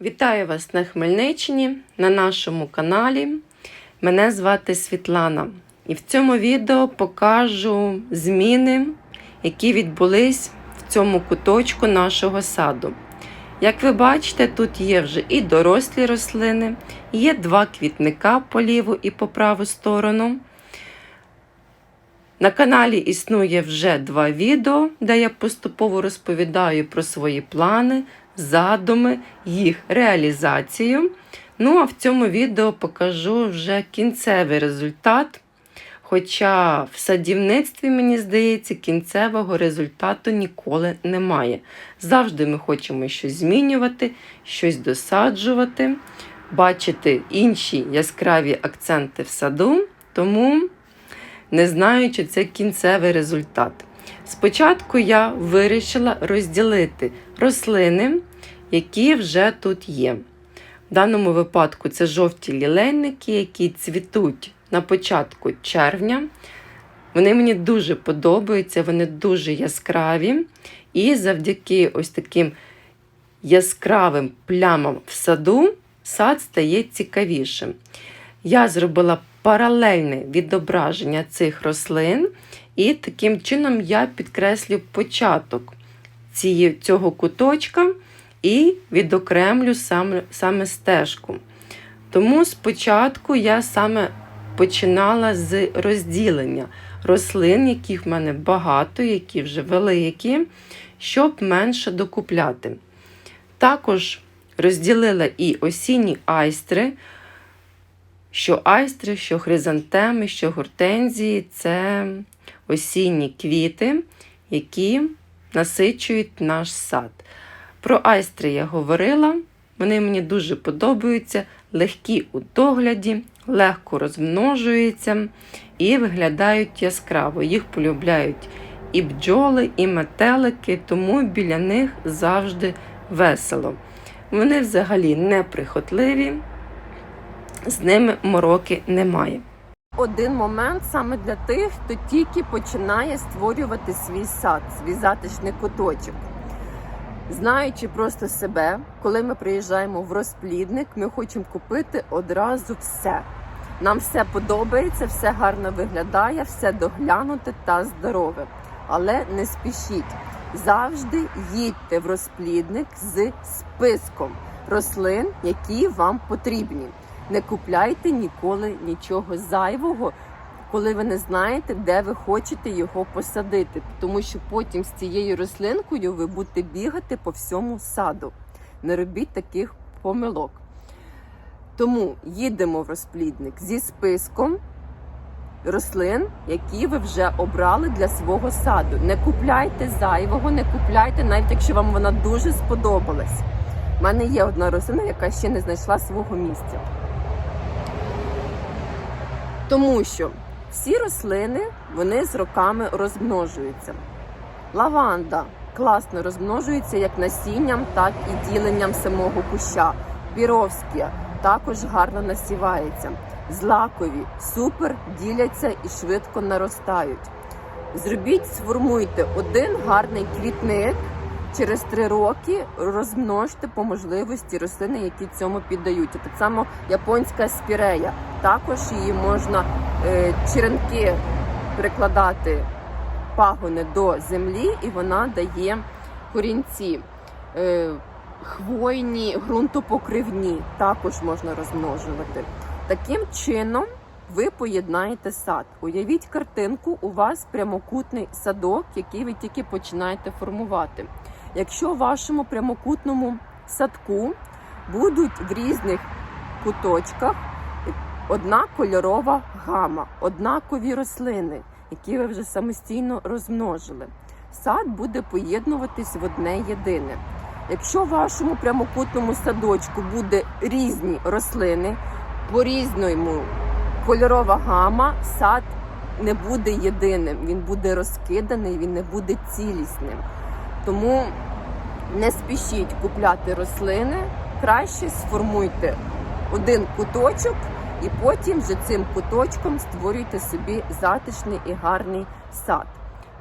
Вітаю вас на Хмельниччині на нашому каналі. Мене звати Світлана. І в цьому відео покажу зміни, які відбулись в цьому куточку нашого саду. Як ви бачите, тут є вже і дорослі рослини, є два квітника по ліву і по праву сторону. На каналі існує вже два відео, де я поступово розповідаю про свої плани, задуми, їх реалізацію. Ну, а в цьому відео покажу вже кінцевий результат. Хоча в садівництві, мені здається, кінцевого результату ніколи немає. Завжди ми хочемо щось змінювати, щось досаджувати, бачити інші яскраві акценти в саду, тому не знаю, чи це кінцевий результат. Спочатку я вирішила розділити рослини, які вже тут є. В даному випадку це жовті лілейники, які цвітуть на початку червня. Вони мені дуже подобаються, вони дуже яскраві. І завдяки ось таким яскравим плямам в саду сад стає цікавішим. Я зробила паралельне відображення цих рослин, і таким чином я підкреслю початок цього куточка і відокремлю саме, саме стежку. Тому спочатку я саме починала з розділення рослин, яких в мене багато, які вже великі, щоб менше докупляти. Також розділила і осінні айстри, що айстри, що хризантеми, що гортензії це осінні квіти, які насичують наш сад. Про айстри я говорила, вони мені дуже подобаються, легкі у догляді, легко розмножуються і виглядають яскраво. Їх полюбляють і бджоли, і метелики, тому біля них завжди весело. Вони взагалі неприхотливі, з ними мороки немає. Один момент саме для тих, хто тільки починає створювати свій сад, свій затишний куточок. Знаючи просто себе, коли ми приїжджаємо в розплідник, ми хочемо купити одразу все. Нам все подобається, все гарно виглядає, все доглянуте та здорове. Але не спішіть. Завжди їдьте в розплідник з списком рослин, які вам потрібні. Не купляйте ніколи нічого зайвого, коли ви не знаєте, де ви хочете його посадити, тому що потім з цією рослинкою ви будете бігати по всьому саду. Не робіть таких помилок. Тому їдемо в розплідник зі списком рослин, які ви вже обрали для свого саду. Не купляйте зайвого, не купляйте, навіть якщо вам вона дуже сподобалась. У мене є одна рослина, яка ще не знайшла свого місця. Тому що всі рослини вони з роками розмножуються. Лаванда класно розмножується як насінням, так і діленням самого куща. Піровські також гарно насівається. Злакові супер діляться і швидко наростають. Зробіть, сформуйте один гарний квітник. Через три роки розмножте по можливості рослини, які цьому піддають. Так само японська спірея. Також її можна е, черенки прикладати пагони до землі, і вона дає корінці. Е, хвойні, ґрунтопокривні також можна розмножувати. Таким чином ви поєднаєте сад. Уявіть картинку, у вас прямокутний садок, який ви тільки починаєте формувати. Якщо в вашому прямокутному садку будуть в різних куточках одна кольорова гама, однакові рослини, які ви вже самостійно розмножили, сад буде поєднуватись в одне єдине. Якщо в вашому прямокутному садочку буде різні рослини, по різному кольорова гама, сад не буде єдиним, він буде розкиданий, він не буде цілісним. Тому не спішіть купляти рослини, краще сформуйте один куточок і потім вже цим куточком створюйте собі затишний і гарний сад.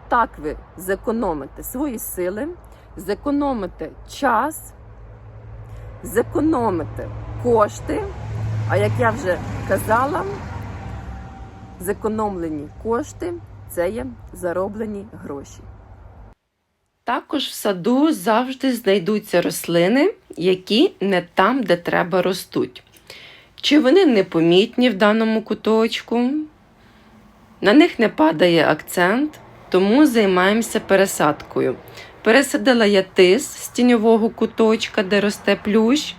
Так ви зекономите свої сили, зекономите час, зекономити кошти. А як я вже казала, зекономлені кошти це є зароблені гроші. Також в саду завжди знайдуться рослини, які не там, де треба ростуть. Чи вони непомітні в даному куточку? На них не падає акцент, тому займаємося пересадкою. Пересадила я тис з тіньового куточка, де росте плющ,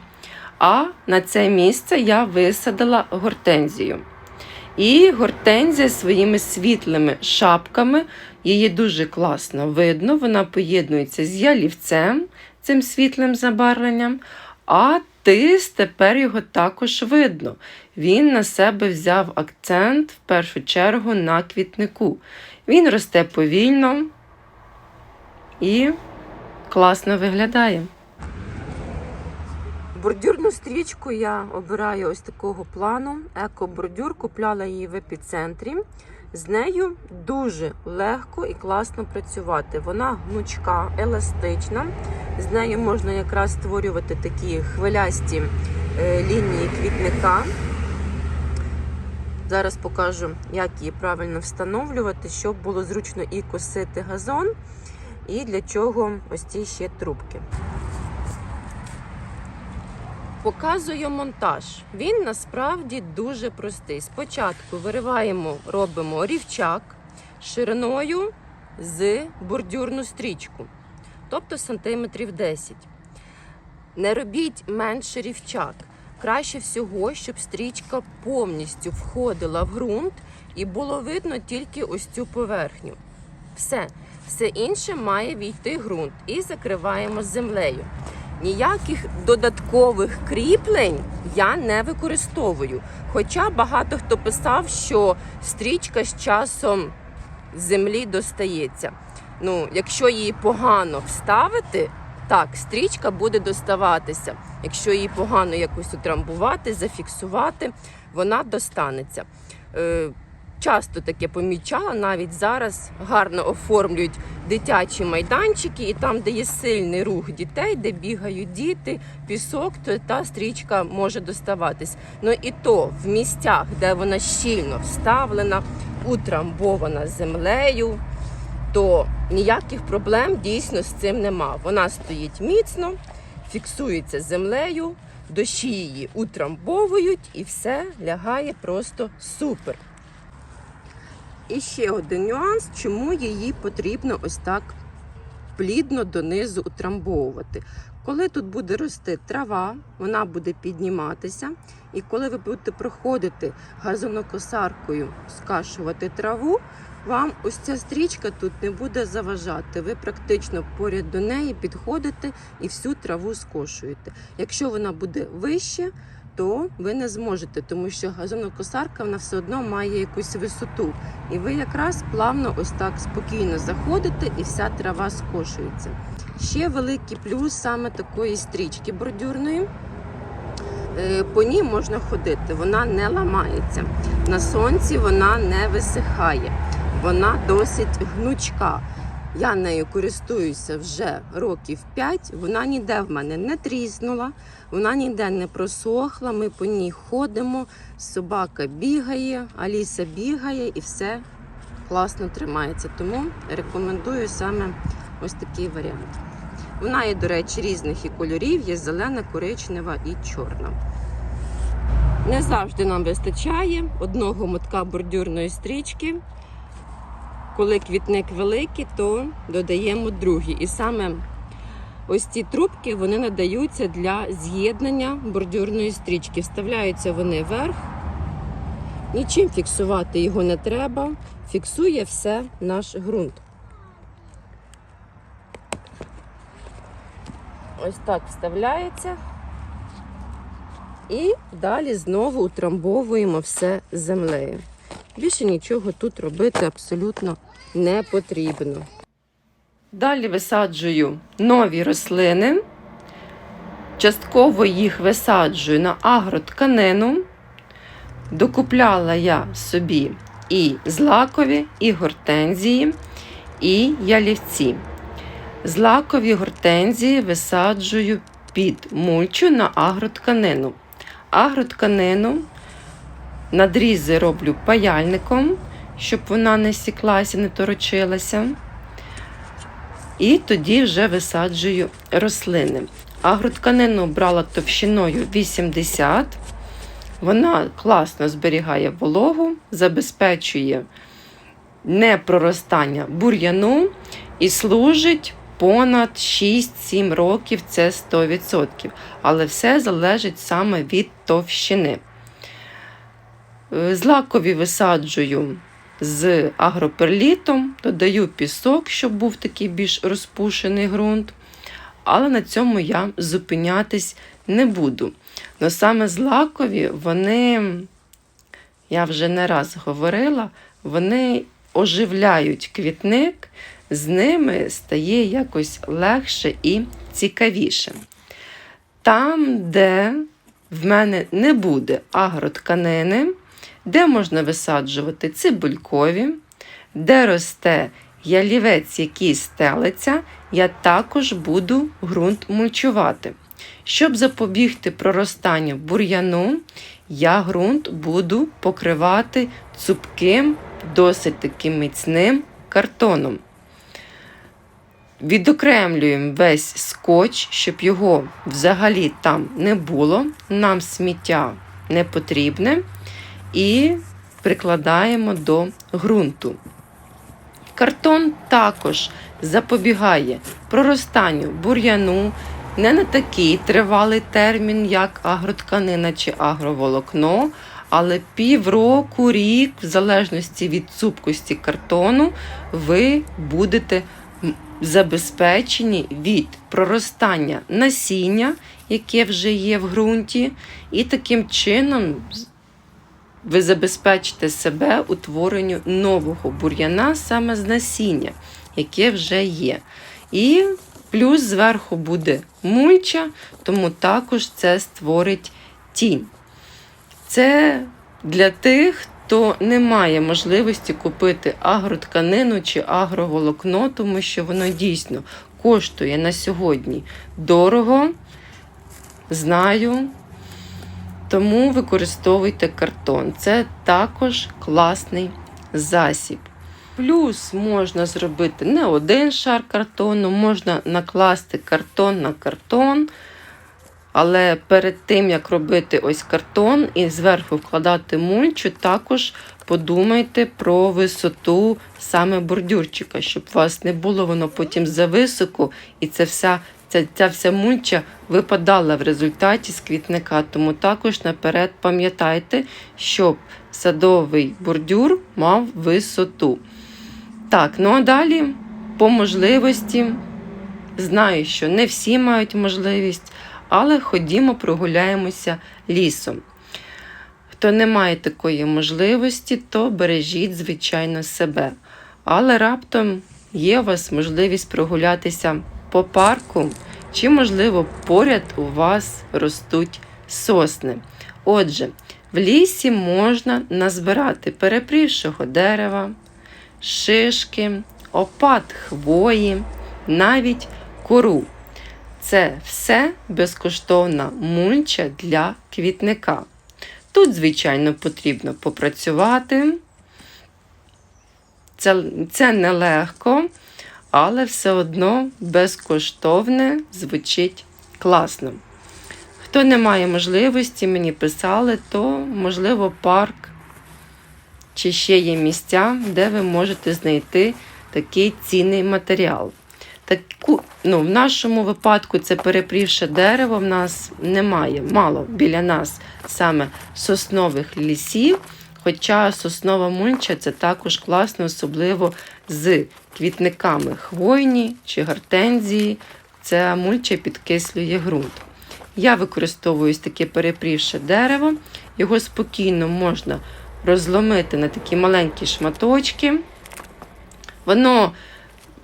а на це місце я висадила гортензію. І гортензія своїми світлими шапками, її дуже класно видно. Вона поєднується з ялівцем, цим світлим забарвленням. А тис тепер його також видно. Він на себе взяв акцент в першу чергу на квітнику. Він росте повільно і класно виглядає. Бордюрну стрічку я обираю ось такого плану. Еко-бордюр, купляла її в епіцентрі. З нею дуже легко і класно працювати. Вона гнучка, еластична. З нею можна якраз створювати такі хвилясті е, лінії квітника. Зараз покажу, як її правильно встановлювати, щоб було зручно і косити газон, і для чого ось ці ще трубки. Показую монтаж. Він насправді дуже простий. Спочатку вириваємо, робимо рівчак шириною з бордюрну стрічку, тобто сантиметрів 10. Не робіть менше рівчак. Краще всього, щоб стрічка повністю входила в ґрунт і було видно тільки ось цю поверхню. Все, все інше має війти ґрунт і закриваємо землею. Ніяких додаткових кріплень я не використовую. Хоча багато хто писав, що стрічка з часом землі достається. Ну, якщо її погано вставити, так, стрічка буде доставатися. Якщо її погано якось утрамбувати, зафіксувати, вона достанеться. Часто таке помічала, навіть зараз гарно оформлюють дитячі майданчики, і там, де є сильний рух дітей, де бігають діти, пісок, то та стрічка може доставатись. Ну і то в місцях, де вона щільно вставлена, утрамбована землею, то ніяких проблем дійсно з цим нема. Вона стоїть міцно, фіксується землею, дощі її утрамбовують і все лягає просто супер. І ще один нюанс, чому її потрібно ось так плідно донизу утрамбовувати. Коли тут буде рости трава, вона буде підніматися, і коли ви будете проходити газонокосаркою, скашувати траву, вам ось ця стрічка тут не буде заважати. Ви практично поряд до неї підходите і всю траву скошуєте. Якщо вона буде вище, то ви не зможете, тому що газонокосарка вона все одно має якусь висоту. І ви якраз плавно ось так спокійно заходите, і вся трава скошується. Ще великий плюс саме такої стрічки бордюрної. Е, По ній можна ходити, вона не ламається. На сонці вона не висихає, вона досить гнучка. Я нею користуюся вже років 5. Вона ніде в мене не тріснула, вона ніде не просохла. Ми по ній ходимо. Собака бігає, Аліса бігає і все класно тримається. Тому рекомендую саме ось такий варіант. Вона є, до речі, різних і кольорів, є зелена, коричнева і чорна. Не завжди нам вистачає одного мотка бордюрної стрічки. Коли квітник великий, то додаємо другий. І саме ось ці трубки вони надаються для з'єднання бордюрної стрічки. Вставляються вони вверх. Нічим фіксувати його не треба. Фіксує все наш ґрунт. Ось так вставляється. І далі знову утрамбовуємо все землею. Більше нічого тут робити абсолютно не потрібно. Далі висаджую нові рослини. Частково їх висаджую на агротканину. Докупляла я собі і злакові, і гортензії, і ялівці. Злакові гортензії висаджую під мульчу на агротканину. Агротканину надрізи роблю паяльником, щоб вона не сіклася, не торочилася. І тоді вже висаджую рослини. Агротканину брала товщиною 80. Вона класно зберігає вологу, забезпечує непроростання бур'яну і служить понад 6-7 років це 100%. Але все залежить саме від товщини. Е, Злакові висаджую з агроперлітом, додаю пісок, щоб був такий більш розпушений ґрунт. Але на цьому я зупинятись не буду. Но саме злакові, вони, я вже не раз говорила, вони оживляють квітник, з ними стає якось легше і цікавіше. Там, де в мене не буде агротканини, де можна висаджувати цибулькові, де росте ялівець, який стелиться, я також буду ґрунт мульчувати. Щоб запобігти проростанню бур'яну, я ґрунт буду покривати цупким, досить таким міцним картоном. Відокремлюємо весь скотч, щоб його взагалі там не було. Нам сміття не потрібне. І прикладаємо до ґрунту. Картон також запобігає проростанню бур'яну не на такий тривалий термін, як агротканина чи агроволокно, але півроку, рік, в залежності від цупкості картону, ви будете забезпечені від проростання насіння, яке вже є в ґрунті, і таким чином ви забезпечите себе утворенню нового бур'яна саме з насіння, яке вже є. І плюс зверху буде мульча, тому також це створить тінь. Це для тих, хто не має можливості купити агротканину чи агроволокно, тому що воно дійсно коштує на сьогодні дорого. Знаю, тому використовуйте картон. Це також класний засіб. Плюс можна зробити не один шар картону, можна накласти картон на картон. Але перед тим, як робити ось картон і зверху вкладати мульчу, також подумайте про висоту саме бордюрчика, щоб у вас не було воно потім зависоко, і це вся, ця, ця вся мульча випадала в результаті з квітника. Тому також наперед пам'ятайте, щоб садовий бордюр мав висоту. Так, ну а далі по можливості, знаю, що не всі мають можливість, але ходімо, прогуляємося лісом. Хто не має такої можливості, то бережіть, звичайно, себе. Але раптом є у вас можливість прогулятися по парку, чи, можливо, поряд у вас ростуть сосни. Отже, в лісі можна назбирати перепрівшого дерева, шишки, опад хвої, навіть кору. Це все безкоштовна мульча для квітника. Тут, звичайно, потрібно попрацювати. Це, це нелегко, але все одно безкоштовне звучить класно. Хто не має можливості, мені писали, то, можливо, парк чи ще є місця, де ви можете знайти такий цінний матеріал. Таку, ну, В нашому випадку це перепрівше дерево, в нас немає, мало біля нас саме соснових лісів. Хоча соснова мульча це також класно, особливо з квітниками хвойні чи гортензії. Ця мульча підкислює ґрунт. Я використовую таке перепрівше дерево, його спокійно можна розломити на такі маленькі шматочки. Воно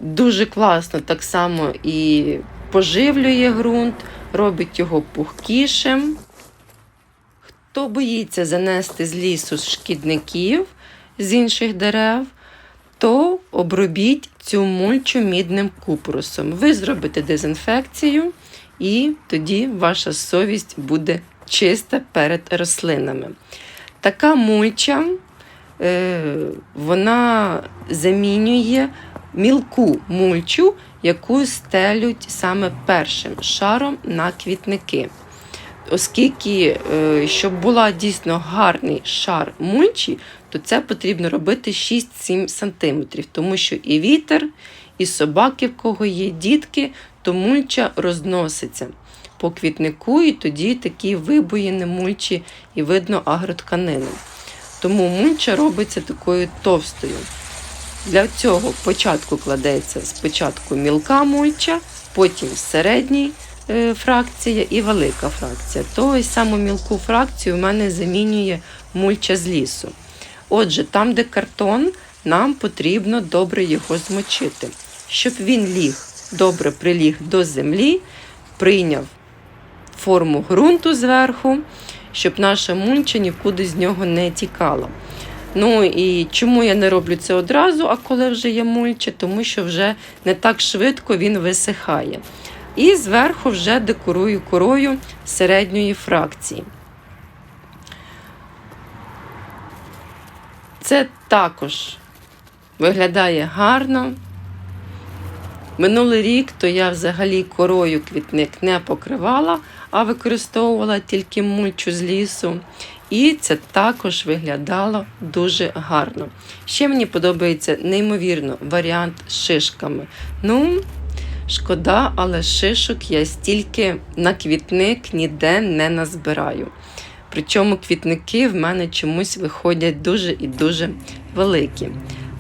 дуже класно так само і поживлює ґрунт, робить його пухкішим. Хто боїться занести з лісу шкідників з інших дерев, то обробіть цю мульчу мідним купрусом. Ви зробите дезінфекцію і тоді ваша совість буде чиста перед рослинами. Така мульча е, вона замінює мілку мульчу, яку стелють саме першим шаром на квітники. Оскільки, е, щоб була дійсно гарний шар мульчі, то це потрібно робити 6-7 см, тому що і вітер, і собаки, в кого є дітки, то мульча розноситься по квітнику, і тоді такі вибоїни мульчі і видно агротканину. Тому мульча робиться такою товстою. Для цього початку кладеться спочатку мілка мульча, потім середній е, фракція і велика фракція. То ось саму мілку фракцію в мене замінює мульча з лісу. Отже, там, де картон, нам потрібно добре його змочити, щоб він ліг, добре приліг до землі, прийняв форму ґрунту зверху, щоб наша мульча нікуди з нього не тікала. Ну і чому я не роблю це одразу, а коли вже є мульча, тому що вже не так швидко він висихає. І зверху вже декорую корою середньої фракції. Це також виглядає гарно. Минулий рік то я взагалі корою квітник не покривала, а використовувала тільки мульчу з лісу. І це також виглядало дуже гарно. Ще мені подобається неймовірно варіант з шишками. Ну, шкода, але шишок я стільки на квітник ніде не назбираю. Причому квітники в мене чомусь виходять дуже і дуже великі.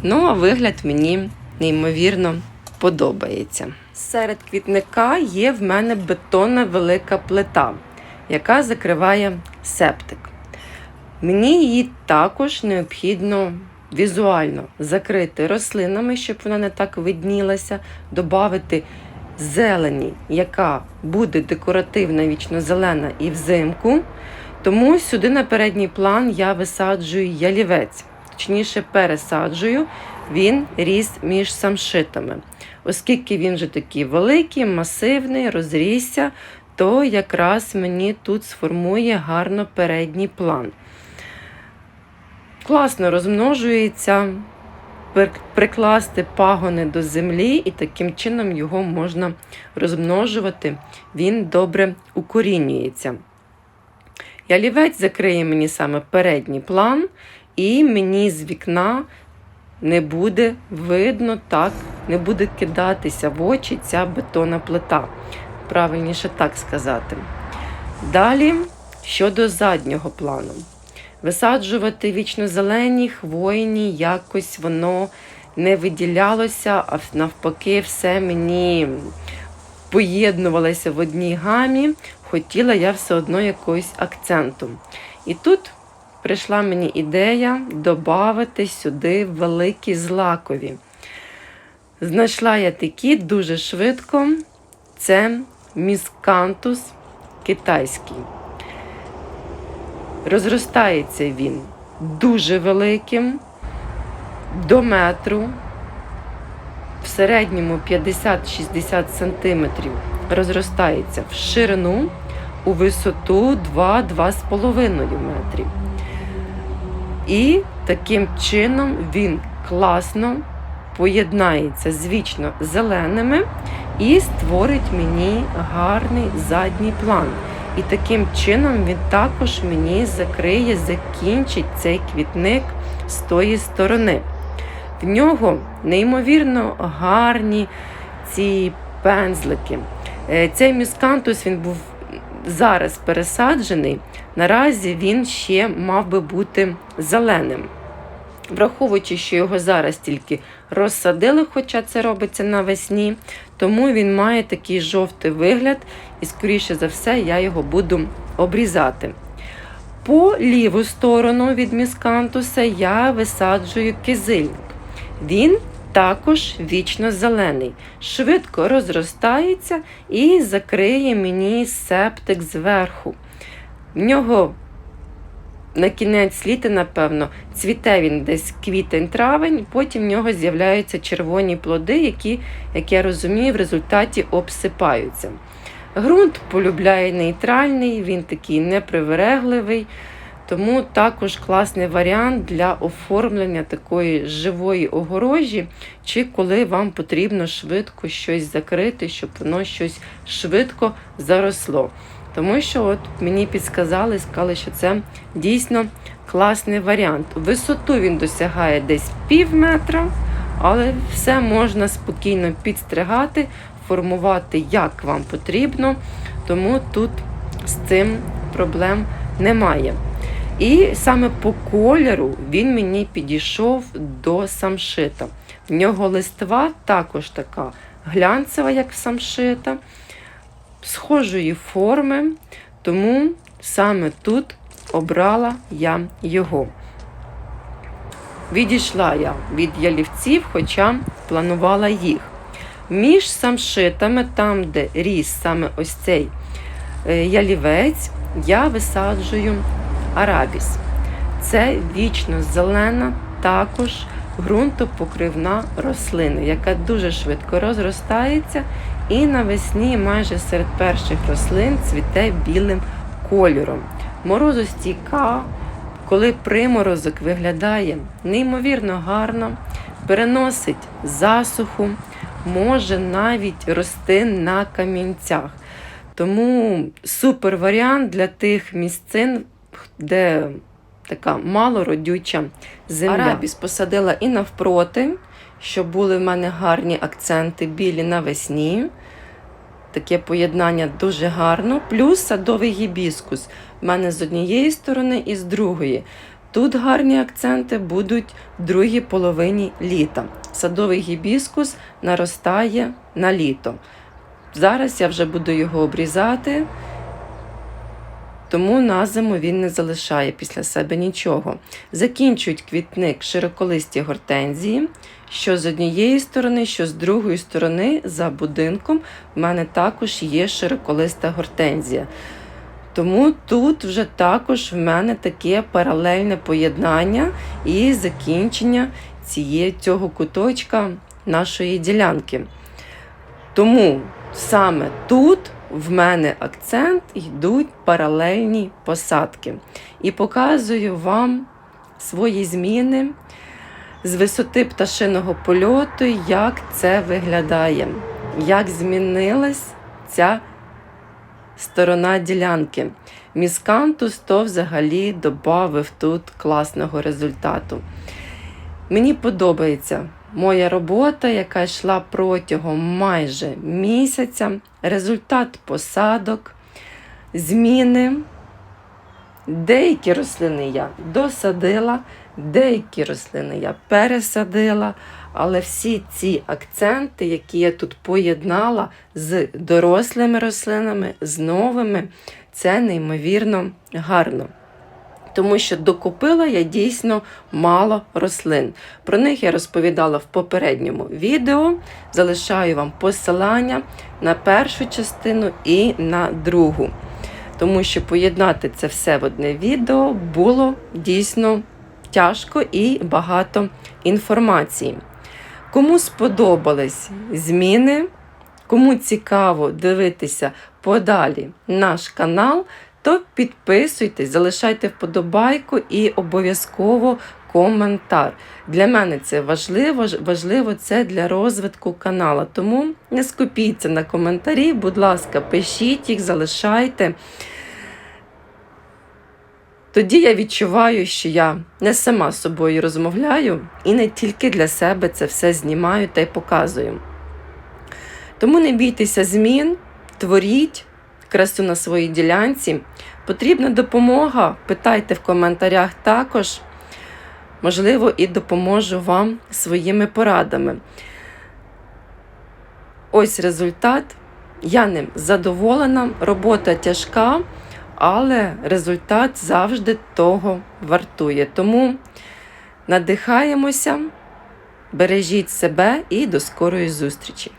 Ну, а вигляд мені неймовірно подобається. Серед квітника є в мене бетонна велика плита, яка закриває септик. Мені її також необхідно візуально закрити рослинами, щоб вона не так виднілася, додати зелені, яка буде декоративна, вічно зелена і взимку. Тому сюди на передній план я висаджую ялівець, точніше пересаджую, він ріс між самшитами. Оскільки він вже такий великий, масивний, розрісся, то якраз мені тут сформує гарно передній план. Класно розмножується, прикласти пагони до землі, і таким чином його можна розмножувати, він добре укорінюється. Ялівець закриє мені саме передній план, і мені з вікна не буде видно так, не буде кидатися в очі ця бетонна плита. Правильніше так сказати. Далі, щодо заднього плану. Висаджувати вічно-зелені, хвойні, якось воно не виділялося, а навпаки, все мені поєднувалося в одній гамі. Хотіла я все одно якогось акценту. І тут прийшла мені ідея додати сюди великі злакові. Знайшла я такі дуже швидко. Це міскантус китайський. Розростається він дуже великим, до метру, в середньому 50-60 см розростається в ширину у висоту 2-2,5 метрів. І таким чином він класно поєднається з вічно зеленими і створить мені гарний задній план. І таким чином він також мені закриє, закінчить цей квітник з тої сторони. В нього неймовірно гарні ці пензлики. Е, цей мюскантус він був зараз пересаджений. Наразі він ще мав би бути зеленим. Враховуючи, що його зараз тільки розсадили, хоча це робиться навесні, тому він має такий жовтий вигляд, і, скоріше за все, я його буду обрізати. По ліву сторону від міскантуса я висаджую кизильник. Він також вічно зелений, швидко розростається і закриє мені септик зверху. В нього на кінець літа, напевно, цвіте він десь квітень-травень, потім в нього з'являються червоні плоди, які, як я розумію, в результаті обсипаються. Грунт полюбляє нейтральний, він такий неприверегливий. Тому також класний варіант для оформлення такої живої огорожі, чи коли вам потрібно швидко щось закрити, щоб воно щось швидко заросло. Тому що от мені підсказали, сказали, що це дійсно класний варіант. Висоту він досягає десь пів метра, але все можна спокійно підстригати, формувати як вам потрібно, тому тут з цим проблем немає. І саме по кольору він мені підійшов до самшита. В нього листва також така глянцева, як самшита, схожої форми, тому саме тут обрала я його. Відійшла я від ялівців, хоча планувала їх. Між самшитами, там, де ріс саме ось цей е, ялівець, я висаджую арабіс. Це вічно зелена, також ґрунтопокривна рослина, яка дуже швидко розростається і навесні майже серед перших рослин цвіте білим кольором. Морозостійка, коли приморозок виглядає неймовірно гарно, переносить засуху, може навіть рости на камінцях. Тому супер варіант для тих місцин, де така малородюча земля. Арабіс посадила і навпроти, щоб були в мене гарні акценти білі навесні. Таке поєднання дуже гарно. Плюс садовий гібіскус. В мене з однієї сторони і з другої. Тут гарні акценти будуть в другій половині літа. Садовий гібіскус наростає на літо. Зараз я вже буду його обрізати, тому на зиму він не залишає після себе нічого. Закінчують квітник широколисті гортензії, що з однієї сторони, що з другої сторони, за будинком, в мене також є широколиста гортензія. Тому тут вже також в мене таке паралельне поєднання і закінчення цієї, цього куточка нашої ділянки. Тому саме тут в мене акцент йдуть паралельні посадки. І показую вам свої зміни з висоти пташиного польоту, як це виглядає, як змінилась ця сторона ділянки. Міскантус то взагалі додав тут класного результату. Мені подобається моя робота, яка йшла протягом майже місяця, результат посадок, зміни. Деякі рослини я досадила, деякі рослини я пересадила, але всі ці акценти, які я тут поєднала з дорослими рослинами, з новими, це неймовірно гарно. Тому що докупила я дійсно мало рослин. Про них я розповідала в попередньому відео. Залишаю вам посилання на першу частину і на другу. Тому що поєднати це все в одне відео було дійсно тяжко і багато інформації. Кому сподобались зміни, кому цікаво дивитися подалі наш канал, то підписуйтесь, залишайте вподобайку і обов'язково коментар. Для мене це важливо, важливо це для розвитку каналу. Тому не скупіться на коментарі, будь ласка, пишіть їх, залишайте. Тоді я відчуваю, що я не сама з собою розмовляю і не тільки для себе це все знімаю та й показую. Тому не бійтеся змін, творіть красу на своїй ділянці. Потрібна допомога, питайте в коментарях також. Можливо, і допоможу вам своїми порадами. Ось результат. Я ним задоволена, робота тяжка, але результат завжди того вартує. Тому надихаємося, бережіть себе і до скорої зустрічі!